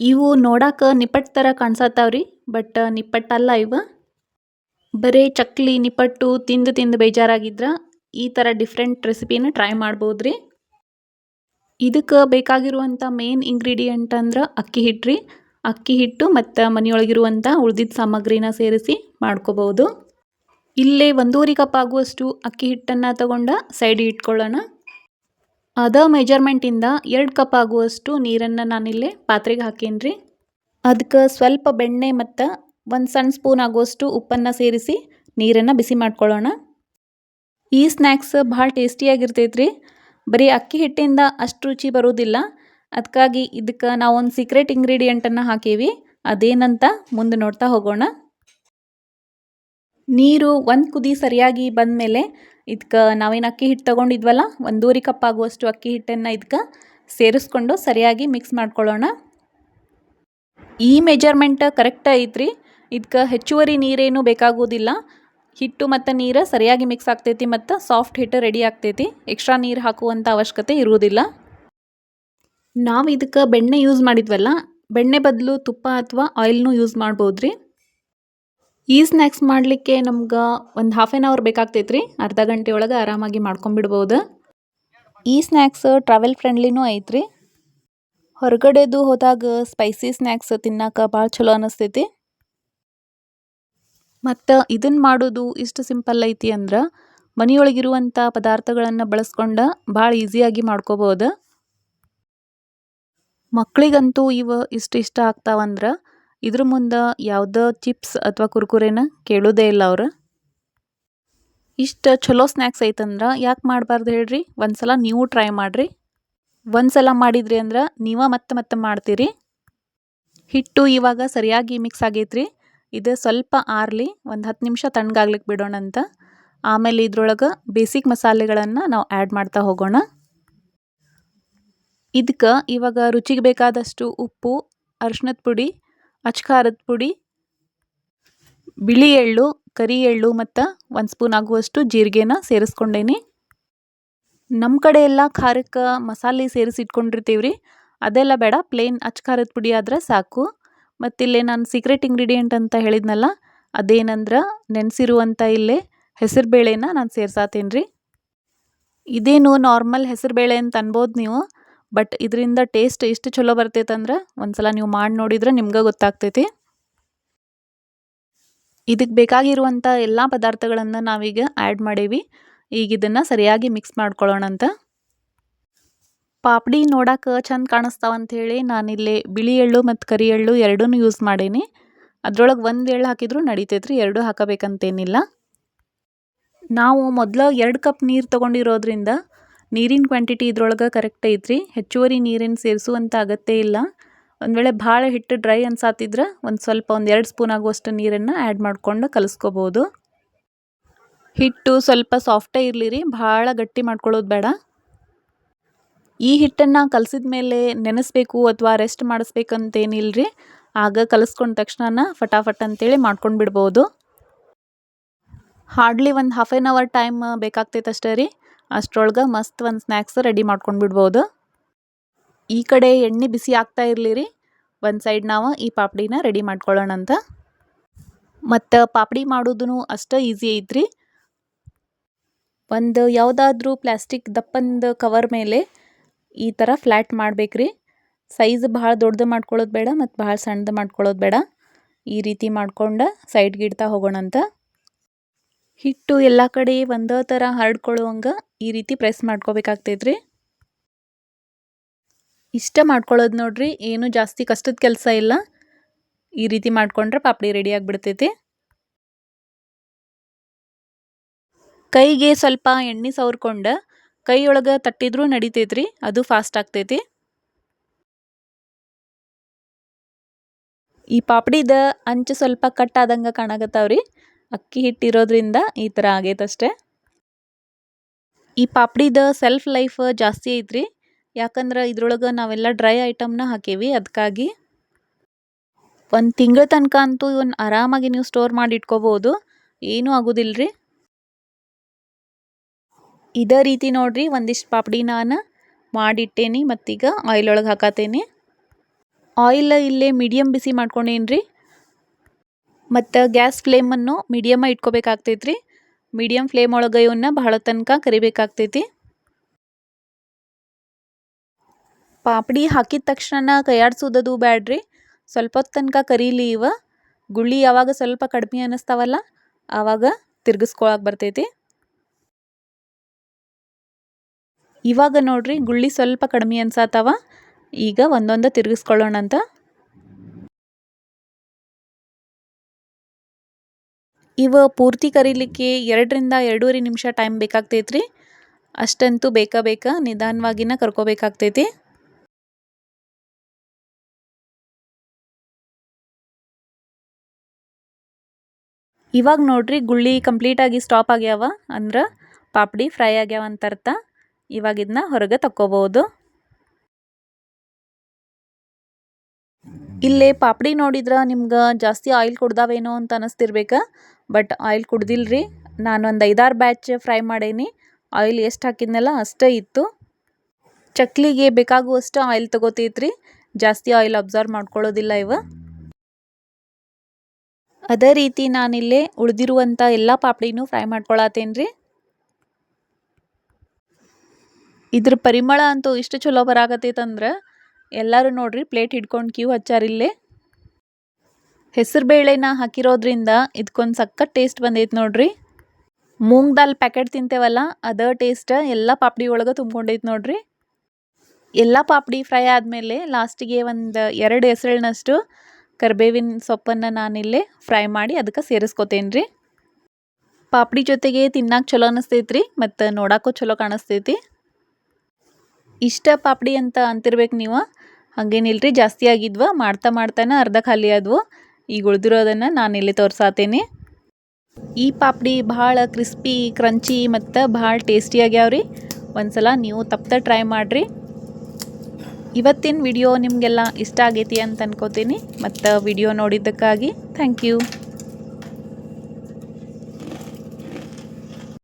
ಇವು ನೋಡಾಕ ನಿಪ್ಪಟ್ಟು ಥರ ಕಾಣ್ಸತ್ತಾವ್ರಿ, ಬಟ್ ನಿಪ್ಪಟ್ಟಲ್ಲ ಇವ. ಬರೀ ಚಕ್ಲಿ ನಿಪ್ಪಟ್ಟು ತಿಂದು ತಿಂದು ಬೇಜಾರಾಗಿದ್ರ ಈ ಥರ ಡಿಫ್ರೆಂಟ್ ರೆಸಿಪಿನ ಟ್ರೈ ಮಾಡ್ಬೋದ್ರಿ. ಇದಕ್ಕೆ ಬೇಕಾಗಿರುವಂಥ ಮೇನ್ ಇಂಗ್ರೀಡಿಯೆಂಟ್ ಅಂದ್ರೆ ಅಕ್ಕಿ ಹಿಟ್ಟು ರೀ ಅಕ್ಕಿ ಹಿಟ್ಟು ಮತ್ತು ಮನೆಯೊಳಗಿರುವಂಥ ಉಳ್ದಿದ್ದ ಸಾಮಗ್ರಿನ ಸೇರಿಸಿ ಮಾಡ್ಕೋಬೋದು. ಇಲ್ಲೇ ಒಂದೂವರೆ ಕಪ್ ಆಗುವಷ್ಟು ಅಕ್ಕಿ ಹಿಟ್ಟನ್ನು ತಗೊಂಡು ಸೈಡಿಗೆ ಇಟ್ಕೊಳ್ಳೋಣ. ಅದ ಮೆಜರ್ಮೆಂಟಿಂದ ಎರಡು ಕಪ್ ಆಗುವಷ್ಟು ನೀರನ್ನು ನಾನಿಲ್ಲಿ ಪಾತ್ರೆಗೆ ಹಾಕೀನಿ ಅದಕ್ಕೆ ಸ್ವಲ್ಪ ಬೆಣ್ಣೆ ಮತ್ತು ಒಂದು ಸಣ್ಣ ಸ್ಪೂನ್ ಆಗುವಷ್ಟು ಉಪ್ಪನ್ನು ಸೇರಿಸಿ ನೀರನ್ನು ಬಿಸಿ ಮಾಡ್ಕೊಳ್ಳೋಣ ಈ ಸ್ನ್ಯಾಕ್ಸ್ ಭಾಳ ಟೇಸ್ಟಿಯಾಗಿರ್ತೈತೆ ರೀ ಬರೀ ಅಕ್ಕಿ ಹಿಟ್ಟಿಂದ ಅಷ್ಟು ರುಚಿ ಬರೋದಿಲ್ಲ. ಅದಕ್ಕಾಗಿ ಇದಕ್ಕೆ ನಾವೊಂದು ಸೀಕ್ರೆಟ್ ಇಂಗ್ರೀಡಿಯೆಂಟನ್ನು ಹಾಕೀವಿ. ಅದೇನಂತ ಮುಂದೆ ನೋಡ್ತಾ ಹೋಗೋಣ. ನೀರು ಒಂದು ಕುದಿ ಸರಿಯಾಗಿ ಬಂದಮೇಲೆ ಇದಕ್ಕೆ ನಾವೇನು ಅಕ್ಕಿ ಹಿಟ್ಟು ತೊಗೊಂಡಿದ್ವಲ್ಲ ಒಂದೂರಿ ಕಪ್ ಆಗುವಷ್ಟು ಅಕ್ಕಿ ಹಿಟ್ಟನ್ನು ಇದಕ್ಕೆ ಸೇರಿಸ್ಕೊಂಡು ಸರಿಯಾಗಿ ಮಿಕ್ಸ್ ಮಾಡ್ಕೊಳ್ಳೋಣ. ಈ ಮೆಜರ್ಮೆಂಟ್ ಕರೆಕ್ಟ್ ಐತ್ರಿ. ಇದಕ್ಕೆ ಹೆಚ್ಚುವರಿ ನೀರೇನು ಬೇಕಾಗೋದಿಲ್ಲ. ಹಿಟ್ಟು ಮತ್ತು ನೀರು ಸರಿಯಾಗಿ ಮಿಕ್ಸ್ ಆಗ್ತೈತಿ ಮತ್ತು ಸಾಫ್ಟ್ ಹಿಟ್ಟು ರೆಡಿ ಆಗ್ತೈತಿ. ಎಕ್ಸ್ಟ್ರಾ ನೀರು ಹಾಕುವಂಥ ಅವಶ್ಯಕತೆ ಇರುವುದಿಲ್ಲ. ನಾವು ಇದಕ್ಕೆ ಬೆಣ್ಣೆ ಯೂಸ್ ಮಾಡಿದ್ವಲ್ಲ, ಬೆಣ್ಣೆ ಬದಲು ತುಪ್ಪ ಅಥವಾ ಆಯಿಲ್ನೂ ಯೂಸ್ ಮಾಡ್ಬೋದು ರೀ ಈ ಸ್ನ್ಯಾಕ್ಸ್ ಮಾಡಲಿಕ್ಕೆ ನಮ್ಗೆ ಒಂದು ಹಾಫ್ ಆನ್ ಅವರ್ ಬೇಕಾಗ್ತೈತೆ ರೀ ಅರ್ಧ ಗಂಟೆ ಒಳಗೆ ಆರಾಮಾಗಿ ಮಾಡ್ಕೊಂಬಿಡ್ಬೋದು. ಈ ಸ್ನ್ಯಾಕ್ಸ್ ಟ್ರಾವೆಲ್ ಫ್ರೆಂಡ್ಲಿನೂ ಐತ್ರಿ. ಹೊರಗಡೆದು ಹೋದಾಗ ಸ್ಪೈಸಿ ಸ್ನ್ಯಾಕ್ಸ್ ತಿನ್ನಕ್ಕೆ ಭಾಳ ಚಲೋ ಅನ್ನಿಸ್ತೈತಿ ಮತ್ತು ಇದನ್ನು ಮಾಡೋದು ಇಷ್ಟು ಸಿಂಪಲ್ ಐತಿ ಅಂದ್ರೆ ಮನೆಯೊಳಗಿರುವಂಥ ಪದಾರ್ಥಗಳನ್ನು ಬಳಸ್ಕೊಂಡು ಭಾಳ ಈಸಿಯಾಗಿ ಮಾಡ್ಕೋಬೋದು. ಮಕ್ಕಳಿಗಂತೂ ಇವು ಇಷ್ಟು ಇಷ್ಟ ಆಗ್ತಾವಂದ್ರೆ ಇದ್ರ ಮುಂದೆ ಯಾವುದೋ ಚಿಪ್ಸ್ ಅಥವಾ ಕುರ್ಕುರೆನ ಕೇಳೋದೇ ಇಲ್ಲ ಅವರು. ಇಷ್ಟು ಚಲೋ ಸ್ನ್ಯಾಕ್ಸ್ ಐತಂದ್ರೆ ಯಾಕೆ ಮಾಡಬಾರ್ದು ಹೇಳ್ರಿ? ಒಂದ್ಸಲ ನೀವು ಟ್ರೈ ಮಾಡಿರಿ. ಒಂದ್ಸಲ ಮಾಡಿದ್ರಿ ಅಂದ್ರೆ ನೀವೇ ಮತ್ತೆ ಮತ್ತೆ ಮಾಡ್ತೀರಿ. ಹಿಟ್ಟು ಇವಾಗ ಸರಿಯಾಗಿ ಮಿಕ್ಸ್ ಆಗೈತ್ರಿ. ಇದು ಸ್ವಲ್ಪ ಆರ್ಲಿ ಒಂದು ಹತ್ತು ನಿಮಿಷ ತಣ್ಣಗಾಗ್ಲಿಕ್ಕೆ ಬಿಡೋಣ ಅಂತ. ಆಮೇಲೆ ಇದ್ರೊಳಗೆ ಬೇಸಿಕ್ ಮಸಾಲೆಗಳನ್ನು ನಾವು ಆ್ಯಡ್ ಮಾಡ್ತಾ ಹೋಗೋಣ. ಇದಕ್ಕೆ ಇವಾಗ ರುಚಿಗೆ ಬೇಕಾದಷ್ಟು ಉಪ್ಪು ಅರ್ಶಿನದ ಪುಡಿ ಅಚ್ಕಾರದ ಪುಡಿ, ಬಿಳಿ ಎಳ್ಳು, ಕರಿ ಎಳ್ಳು ಮತ್ತು ಒಂದು ಸ್ಪೂನ್ ಆಗುವಷ್ಟು ಜೀರಿಗೆನ ಸೇರಿಸ್ಕೊಂಡೇನಿ. ನಮ್ಮ ಕಡೆ ಎಲ್ಲ ಖಾರಕ್ಕೆ ಮಸಾಲೆ ಸೇರಿಸಿ ಇಟ್ಕೊಂಡಿರ್ತೀವಿ ರೀ ಅದೆಲ್ಲ ಬೇಡ ಪ್ಲೇನ್ ಅಚ್ಕಾರದ ಪುಡಿ ಆದರೆ ಸಾಕು. ಮತ್ತಿಲ್ಲೇ ನಾನು ಸೀಕ್ರೆಟ್ ಇಂಗ್ರೀಡಿಯೆಂಟ್ ಅಂತ ಹೇಳಿದ್ನಲ್ಲ, ಅದೇನಂದ್ರೆ ನೆನೆಸಿರುವಂಥ ಇಲ್ಲೇ ಹೆಸರು ಬೇಳೆನ ನಾನು ಸೇರ್ಸಾತೀನಿ ರೀ ಇದೇನು ನಾರ್ಮಲ್ ಹೆಸರು ಬೇಳೆ ಅಂತ ಅನ್ಬೋದು ನೀವು ಬಟ್ ಇದರಿಂದ ಟೇಸ್ಟ್ ಎಷ್ಟು ಚಲೋ ಬರ್ತೈತೆ ಅಂದ್ರೆ ಒಂದ್ಸಲ ನೀವು ಮಾಡಿ ನೋಡಿದ್ರೆ ನಿಮ್ಗೆ ಗೊತ್ತಾಗ್ತೈತಿ. ಇದಕ್ಕೆ ಬೇಕಾಗಿರುವಂಥ ಎಲ್ಲ ಪದಾರ್ಥಗಳನ್ನು ನಾವೀಗ ಆ್ಯಡ್ ಮಾಡೀವಿ. ಈಗ ಇದನ್ನು ಸರಿಯಾಗಿ ಮಿಕ್ಸ್ ಮಾಡ್ಕೊಳ್ಳೋಣ ಅಂತ. ಪಾಪಡಿ ನೋಡಕ್ಕೆ ಚಂದ ಕಾಣಿಸ್ತಾವಂಥೇಳಿ ನಾನಿಲ್ಲಿ ಬಿಳಿ ಎಳ್ಳು ಮತ್ತು ಕರಿ ಎಳ್ಳು ಎರಡೂ ಯೂಸ್ ಮಾಡೀನಿ. ಅದರೊಳಗೆ ಒಂದು ಎಳ್ಳು ಹಾಕಿದ್ರು ನಡಿತೈತ್ರಿ, ಎರಡೂ ಹಾಕಬೇಕಂತೇನಿಲ್ಲ. ನಾವು ಮೊದಲು ಎರಡು ಕಪ್ ನೀರು ತೊಗೊಂಡಿರೋದ್ರಿಂದ ನೀರಿನ ಕ್ವಾಂಟಿಟಿ ಇದ್ರೊಳಗೆ ಕರೆಕ್ಟ್ ಐತ್ರಿ. ಹೆಚ್ಚುವರಿ ನೀರಿನ ಸೇರಿಸುವಂಥ ಅಗತ್ಯ ಇಲ್ಲ. ಒಂದು ವೇಳೆ ಭಾಳ ಹಿಟ್ಟು ಡ್ರೈ ಅನ್ಸಾತಿದ್ರೆ ಒಂದು ಸ್ವಲ್ಪ ಒಂದು ಎರಡು ಸ್ಪೂನ್ ಆಗುವಷ್ಟು ನೀರನ್ನು ಆ್ಯಡ್ ಮಾಡಿಕೊಂಡು ಕಲಿಸ್ಕೋಬೋದು. ಹಿಟ್ಟು ಸ್ವಲ್ಪ ಸಾಫ್ಟೇ ಇರಲಿ ರೀ ಭಾಳ ಗಟ್ಟಿ ಮಾಡ್ಕೊಳ್ಳೋದು ಬೇಡ. ಈ ಹಿಟ್ಟನ್ನು ಕಲಸಿದ ಮೇಲೆ ನೆನೆಸ್ಬೇಕು ಅಥವಾ ರೆಸ್ಟ್ ಮಾಡಿಸ್ಬೇಕಂತೇನಿಲ್ಲ ರೀ ಆಗ ಕಲಿಸ್ಕೊಂಡ ತಕ್ಷಣ ಫಟಾಫಟ್ ಅಂತೇಳಿ ಮಾಡ್ಕೊಂಡು ಬಿಡ್ಬೋದು ಹಾರ್ಡ್ಲಿ ಒಂದು ಹಾಫ್ ಆನ್ ಅವರ್ ಟೈಮ್ ಬೇಕಾಗ್ತೈತೆ ಅಷ್ಟೇ ರೀ. ಅಷ್ಟರೊಳಗೆ ಮಸ್ತ್ ಒಂದು ಸ್ನ್ಯಾಕ್ಸ್ ರೆಡಿ ಮಾಡ್ಕೊಂಡು ಬಿಡ್ಬೋದು. ಈ ಕಡೆ ಎಣ್ಣೆ ಬಿಸಿ ಆಗ್ತಾ ಇರಲಿ ರೀ ಒಂದು ಸೈಡ್ ನಾವು ಈ ಪಾಪಡಿನ ರೆಡಿ ಮಾಡ್ಕೊಳ್ಳೋಣ ಅಂತ. ಮತ್ತು ಪಾಪಡಿ ಮಾಡೋದು ಅಷ್ಟೇ ಈಸಿ ಐತ್ರಿ. ಒಂದು ಯಾವುದಾದ್ರೂ ಪ್ಲಾಸ್ಟಿಕ್ ದಪ್ಪಂದು ಕವರ್ ಮೇಲೆ ಈ ಥರ ಫ್ಲ್ಯಾಟ್ ಮಾಡ್ಬೇಕ್ರಿ. ಸೈಜ್ ಭಾಳ ದೊಡ್ಡದು ಮಾಡ್ಕೊಳ್ಳೋದು ಬೇಡ ಮತ್ತು ಭಾಳ ಸಣ್ಣದು ಮಾಡ್ಕೊಳ್ಳೋದು ಬೇಡ. ಈ ರೀತಿ ಮಾಡ್ಕೊಂಡು ಸೈಡ್ಗೆ ಇಡ್ತಾ ಹೋಗೋಣಂತ. ಹಿಟ್ಟು ಎಲ್ಲ ಕಡೆ ಒಂದೇ ಥರ ಹರಡ್ಕೊಳ್ಳುವಂಗೆ ಈ ರೀತಿ ಪ್ರೆಸ್ ಮಾಡ್ಕೋಬೇಕಾಗ್ತೈತ್ರಿ. ಇಷ್ಟ ಮಾಡ್ಕೊಳ್ಳೋದು ನೋಡ್ರಿ, ಏನು ಜಾಸ್ತಿ ಕಷ್ಟದ ಕೆಲಸ ಇಲ್ಲ. ಈ ರೀತಿ ಮಾಡ್ಕೊಂಡ್ರೆ ಪಾಪಡಿ ರೆಡಿ ಆಗಿಬಿಡ್ತೈತಿ. ಕೈಗೆ ಸ್ವಲ್ಪ ಎಣ್ಣೆ ಸವರ್ಕೊಂಡು ಕೈಯೊಳಗೆ ತಟ್ಟಿದ್ರೂ ನಡಿತೈತ್ರಿ, ಅದು ಫಾಸ್ಟ್ ಆಗ್ತೈತಿ. ಈ ಪಾಪಡಿದ ಅಂಚು ಸ್ವಲ್ಪ ಕಟ್ ಆದಂಗೆ ಕಾಣಕತ್ತಾವ್ರಿ. ಅಕ್ಕಿ ಹಿಟ್ಟಿರೋದ್ರಿಂದ ಈ ಥರ ಆಗೈತಷ್ಟೇ. ಈ ಪಾಪಡಿದ ಸೆಲ್ಫ್ ಲೈಫ್ ಜಾಸ್ತಿ ಐತ್ರಿ. ಯಾಕಂದ್ರೆ ಇದ್ರೊಳಗೆ ನಾವೆಲ್ಲ ಡ್ರೈ ಐಟಮ್ನ ಹಾಕೀವಿ ಅದಕ್ಕಾಗಿ ಒಂದು ತಿಂಗಳ ತನಕ ಅಂತೂ ಇವನ್ನ ಆರಾಮಾಗಿ ನೀವು ಸ್ಟೋರ್ ಮಾಡಿ ಇಟ್ಕೋಬೋದು. ಏನೂ ಆಗೋದಿಲ್ಲ ರೀ ಇದೇ ರೀತಿ ನೋಡಿರಿ, ಒಂದಿಷ್ಟು ಪಾಪಡಿ ನಾನು ಮಾಡಿಟ್ಟೇನಿ ಮತ್ತೀಗ ಆಯಿಲ್ ಒಳಗೆ ಹಾಕತ್ತೇನೆ ಆಯಿಲ್ ಇಲ್ಲೇ ಮೀಡಿಯಮ್ ಬಿಸಿ ಮಾಡ್ಕೊಂಡೇನ್ರಿ. ಮತ್ತು ಗ್ಯಾಸ್ ಫ್ಲೇಮನ್ನು ಮೀಡಿಯಮ ಇಟ್ಕೋಬೇಕಾಗ್ತೈತೆ ರೀ ಮೀಡಿಯಮ್ ಫ್ಲೇಮ್ ಒಳಗೆ ಇವನ್ನ ಬಹಳ ತನಕ ಕರಿಬೇಕಾಗ್ತೈತಿ. ಪಾಪಡಿ ಹಾಕಿದ ತಕ್ಷಣ ಕೈಯಾಡ್ಸೋದದು ಬ್ಯಾಡ್ರಿ. ಸ್ವಲ್ಪ ಹೊತ್ತು ತನಕ ಕರೀಲಿ ಇವ. ಗುಳ್ಳಿ ಯಾವಾಗ ಸ್ವಲ್ಪ ಕಡಿಮೆ ಅನ್ನಿಸ್ತಾವಲ್ಲ ಆವಾಗ ತಿರ್ಗಿಸ್ಕೊಳಕ್ಕೆ ಬರ್ತೈತಿ. ಇವಾಗ ನೋಡ್ರಿ, ಗುಳ್ಳಿ ಸ್ವಲ್ಪ ಕಡಿಮೆ ಅನ್ಸಾತಾವ. ಈಗ ಒಂದೊಂದು ತಿರ್ಗಿಸ್ಕೊಳ್ಳೋಣಂತ ಇವ ಪೂರ್ತಿ ಕರಿಲಿಕ್ಕೆ ಎರಡರಿಂದ ಎರಡೂವರೆ ನಿಮಿಷ ಟೈಮ್ ಬೇಕಾಗ್ತೈತ್ರಿ. ಅಷ್ಟಂತೂ ಬೇಕಾ ಬೇಕಾ ನಿಧಾನವಾಗಿನ ಕರ್ಕೋಬೇಕಾಗ್ತೈತಿ. ಇವಾಗ ನೋಡ್ರಿ ಗುಳ್ಳಿ ಕಂಪ್ಲೀಟಾಗಿ ಸ್ಟಾಪ್ ಆಗ್ಯಾವ ಅಂದ್ರೆ ಪಾಪಡಿ ಫ್ರೈ ಆಗ್ಯಾವ ಅಂತ ಅರ್ಥ. ಇವಾಗ ಇದನ್ನ ಹೊರಗೆ ತಕ್ಕೋಬೋದು. ಇಲ್ಲೇ ಪಾಪಡಿ ನೋಡಿದ್ರೆ ನಿಮ್ಗೆ ಜಾಸ್ತಿ ಆಯಿಲ್ ಕುಡ್ದಾವೇನೋ ಅಂತ ಅನಿಸ್ತಿರ್ಬೇಕು ಬಟ್ ಆಯಿಲ್ ಕುಡ್ದಿಲ್ರಿ. ನಾನು ಒಂದು ಐದಾರು ಬ್ಯಾಚ್ ಫ್ರೈ ಮಾಡೇನಿ. ಆಯಿಲ್ ಎಷ್ಟು ಹಾಕಿದ್ನಲ್ಲ ಅಷ್ಟೇ ಇತ್ತು. ಚಕ್ಲಿಗೆ ಬೇಕಾಗುವಷ್ಟು ಆಯಿಲ್ ತಗೋತೈತ್ರಿ. ಜಾಸ್ತಿ ಆಯಿಲ್ ಅಬ್ಸರ್ವ್ ಮಾಡ್ಕೊಳ್ಳೋದಿಲ್ಲ ಇವ. ಅದೇ ರೀತಿ ನಾನಿಲ್ಲೇ ಉಳಿದಿರುವಂಥ ಎಲ್ಲ ಪಾಪಡಿನೂ ಫ್ರೈ ಮಾಡ್ಕೊಳತ್ತೇನ್ರಿ. ಇದ್ರ ಪರಿಮಳ ಅಂತೂ ಇಷ್ಟು ಚಲೋ ಬರಾಕತ್ತೈತಂದ್ರೆ ಎಲ್ಲರೂ ನೋಡ್ರಿ, ಪ್ಲೇಟ್ ಹಿಡ್ಕೊಂಡು ಕ್ಯೂ ಹಚ್ಚಾರಿಲ್ಲೇ ಹೆಸರು ಬೇಳೆನ ಹಾಕಿರೋದ್ರಿಂದ ಇದಕ್ಕೊಂದು ಸಕ್ಕತ್ ಟೇಸ್ಟ್ ಬಂದೈತೆ ನೋಡ್ರಿ. ಮೂಂಗ್ ದಾಲ್ ಪ್ಯಾಕೆಟ್ ತಿಂತೇವಲ್ಲ, ಅದ ಟೇಸ್ಟ್ ಎಲ್ಲ ಪಾಪಡಿ ಒಳಗೆ ತುಂಬ್ಕೊಂಡೈತೆ ನೋಡ್ರಿ. ಎಲ್ಲ ಪಾಪಡಿ ಫ್ರೈ ಆದಮೇಲೆ ಲಾಸ್ಟಿಗೆ ಒಂದು ಎರಡು ಹೆಸರಿನಷ್ಟು ಕರಿಬೇವಿನ ಸೊಪ್ಪನ್ನು ನಾನಿಲ್ಲೇ ಫ್ರೈ ಮಾಡಿ ಅದಕ್ಕೆ ಸೇರಿಸ್ಕೊತೇನೆ ರೀ ಪಾಪಡಿ ಜೊತೆಗೆ ತಿನ್ನಕ್ಕೆ ಚಲೋ ಅನಿಸ್ತೈತ್ರಿ, ಮತ್ತು ನೋಡೋಕ್ಕೂ ಚಲೋ ಕಾಣಿಸ್ತೈತಿ. ಇಷ್ಟ ಪಾಪಡಿ ಅಂತ ಅಂತಿರ್ಬೇಕು ನೀವು. ಹಾಗೇನಿಲ್ರಿ, ಜಾಸ್ತಿ ಆಗಿದ್ವ, ಮಾಡ್ತಾ ಮಾಡ್ತಾನೆ ಅರ್ಧ ಖಾಲಿ ಆದವು. ಈಗ ಉಳಿದಿರೋದನ್ನು ನಾನು ಇಲ್ಲಿ ತೋರ್ಸಾತೇನೆ. ಈ ಪಾಪಡಿ ಭಾಳ ಕ್ರಿಸ್ಪಿ ಕ್ರಂಚಿ ಮತ್ತು ಭಾಳ ಟೇಸ್ಟಿ ಆಗ್ಯಾವ್ರಿ. ಒಂದ್ಸಲ ನೀವು ತಪ್ಪದೆ ಟ್ರೈ ಮಾಡಿರಿ. ಇವತ್ತಿನ ವಿಡಿಯೋ ನಿಮಗೆಲ್ಲ ಇಷ್ಟ ಆಗೈತಿ ಅಂತ ಅನ್ಕೋತೀನಿ. ಮತ್ತು ವಿಡಿಯೋ ನೋಡಿದ್ದಕ್ಕಾಗಿ ಥ್ಯಾಂಕ್ ಯು